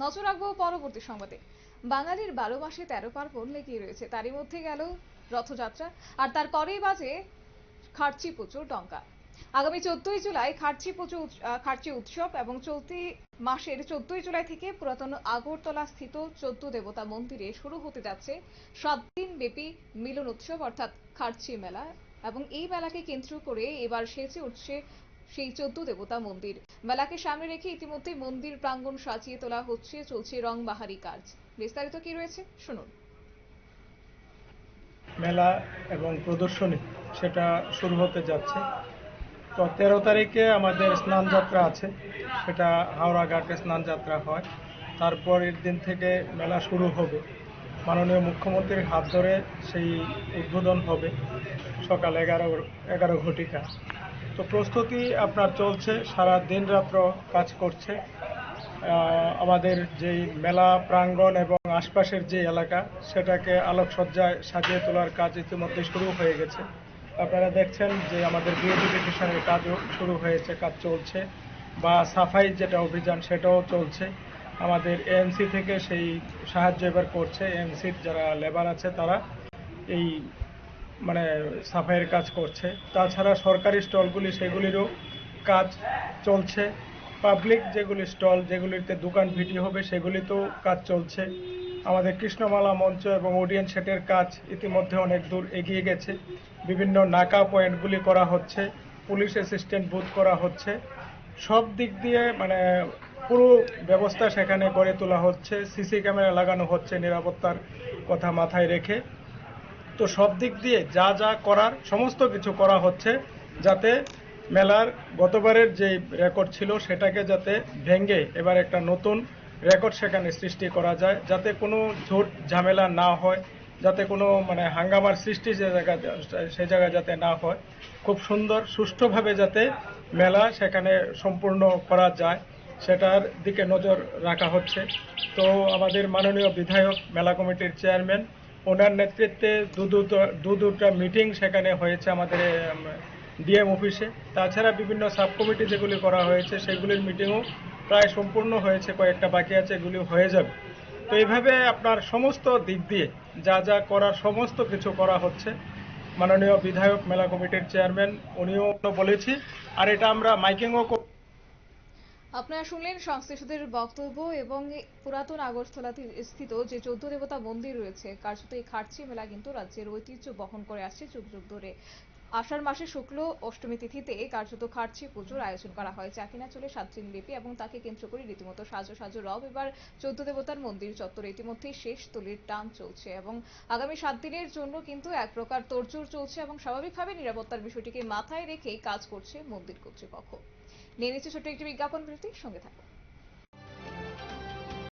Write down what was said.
নজর রাখব পরবর্তী সংবাদে। বাঙালির বারো মাসে তেরো পার্বণ লেগেই রয়েছে। তারই মধ্যে গেল রথযাত্রা, আর তার পরেই বাজে খার্চি পুজোর ডঙ্কা। আগামী চোদ্দই জুলাই খার্চি পুজো খার্চি উৎসব এবং চলতি মাসের চোদ্দই জুলাই থেকে পুরাতন আগরতলা স্থিত চোদ্দ দেবতা মন্দিরে শুরু হতে যাচ্ছে সাত দিন ব্যাপী মিলন উৎসব, অর্থাৎ খার্চি মেলা। এবং এই মেলাকে কেন্দ্র করে এবার সেজে উঠছে সেই চোদ্দ দেবতা মন্দির। মেলাকে সামনে রেখে ইতিমধ্যে মন্দির প্রাঙ্গণ সাজিয়ে তোলা হচ্ছে, চলছে রং বাহারি কাজ। বিস্তারিত কি রয়েছে? শুনুন। মেলা এবং প্রদর্শনী, সেটা শুরু হতে যাচ্ছে। তো তেরো তারিখে আমাদের স্নান যাত্রা আছে, সেটা হাওড়া ঘাটে স্নান যাত্রা হয়। তারপরের দিন থেকে মেলা শুরু হবে। মাননীয় মুখ্যমন্ত্রীর হাত ধরে সেই উদ্বোধন হবে সকাল এগারো এগারো ঘটিকা। তো প্রস্তুতি আপনার চলছে, সারা দিন রাত্র কাজ করছে। আমাদের যেই মেলা প্রাঙ্গণ এবং আশপাশের যে এলাকা, সেটাকে আলোকসজ্জায় সাজিয়ে তোলার কাজ ইতিমধ্যে শুরু হয়ে গেছে। আপনারা দেখছেন যে আমাদের বিউটিফিকেশনের কাজও শুরু হয়েছে, কাজ চলছে, বা সাফাই যেটা অভিযান, সেটাও চলছে। আমাদের এএনসি থেকে সেই সাহায্য এবার করছে। এএনসির যারা লেবার আছে, তারা এই মানে সাফাইয়ের কাজ করছে। তাছাড়া সরকারি স্টলগুলি, সেগুলিরও কাজ চলছে। পাবলিক যেগুলি স্টল, যেগুলিতে দোকান ভিটি হবে, সেগুলিতেও কাজ চলছে। আমাদের কৃষ্ণমালা মঞ্চ এবং অডিয়েন্স সেটের কাজ ইতিমধ্যে অনেক দূর এগিয়ে গেছে। বিভিন্ন নাকা পয়েন্টগুলি করা হচ্ছে, পুলিশ অ্যাসিস্ট্যান্ট বুথ করা হচ্ছে। সব দিক দিয়ে মানে পুরো ব্যবস্থা সেখানে গড়ে তোলা হচ্ছে। সিসি ক্যামেরা লাগানো হচ্ছে নিরাপত্তার কথা মাথায় রেখে। তো সব দিক দিয়ে যা যা করার, সমস্ত কিছু করা হচ্ছে যাতে মেলার গতবারের যে রেকর্ড ছিল সেটাকে যাতে ভেঙে এবার একটা নতুন রেকর্ড সেখানে সৃষ্টি করা যায়, যাতে কোনো ঝোট ঝামেলা না হয়, যাতে কোনো মানে হাঙ্গামার সৃষ্টি যে জায়গা, সে জায়গায় যাতে না হয়। খুব সুন্দর, সুষ্ঠুভাবে যাতে মেলা সেখানে সম্পূর্ণ করা যায়, সেটার দিকে নজর রাখা হচ্ছে। তো আমাদের মাননীয় বিধায়ক, মেলা কমিটির চেয়ারম্যান ওনার নেতৃত্বে দু দু দুটা মিটিং সেখানে হয়েছে আমাদের ডিএম অফিসে তাছাড়া বিভিন্ন সাব কমিটি যেগুলি করা হয়েছে, সেগুলির মিটিংও প্রায় সম্পূর্ণ হয়েছে, কয়েকটা বাকি আছে, এগুলি হয়ে যাবে। তো এইভাবে আপনার সমস্ত দিক দিয়ে যা যা করার সমস্ত কিছু করা হচ্ছে। মাননীয় বিধায়ক মেলা কমিটির চেয়ারম্যান উনিও বলেছি। আর এটা আমরা মাইকিংও আপনারা শুনলেন সংশ্লিষ্টদের বক্তব্য এবং পুরাতন আগরতলা স্থিত যে চৌদ্দ দেবতা মন্দির রয়েছে, কার্যত এই খার্চি মেলা কিন্তু রাজ্যের ঐতিহ্য বহন করে আসছে যুগ যুগ ধরে। আষাঢ় মাসে শুক্ল অষ্টমী তিথিতে কার্যত খার্চি পুজোর আয়োজন করা হয়। যা কিনা চলে সাত দিন ব্যাপী এবং তাকে কেন্দ্র করে রীতিমতো সাজো সাজো রব। এবার চৌদ্দ দেবতার মন্দির চত্বরে ইতিমধ্যেই শেষ তুলির টান চলছে এবং আগামী সাত দিনের জন্য কিন্তু এক প্রকার তোড়জোড় চলছে এবং স্বাভাবিকভাবে নিরাপত্তার বিষয়টিকে মাথায় রেখেই কাজ করছে মন্দির কর্তৃপক্ষ। নিয়ে নিচ্ছে ছোট্ট একটি বিজ্ঞাপন বিরতি, সঙ্গে থাকুন।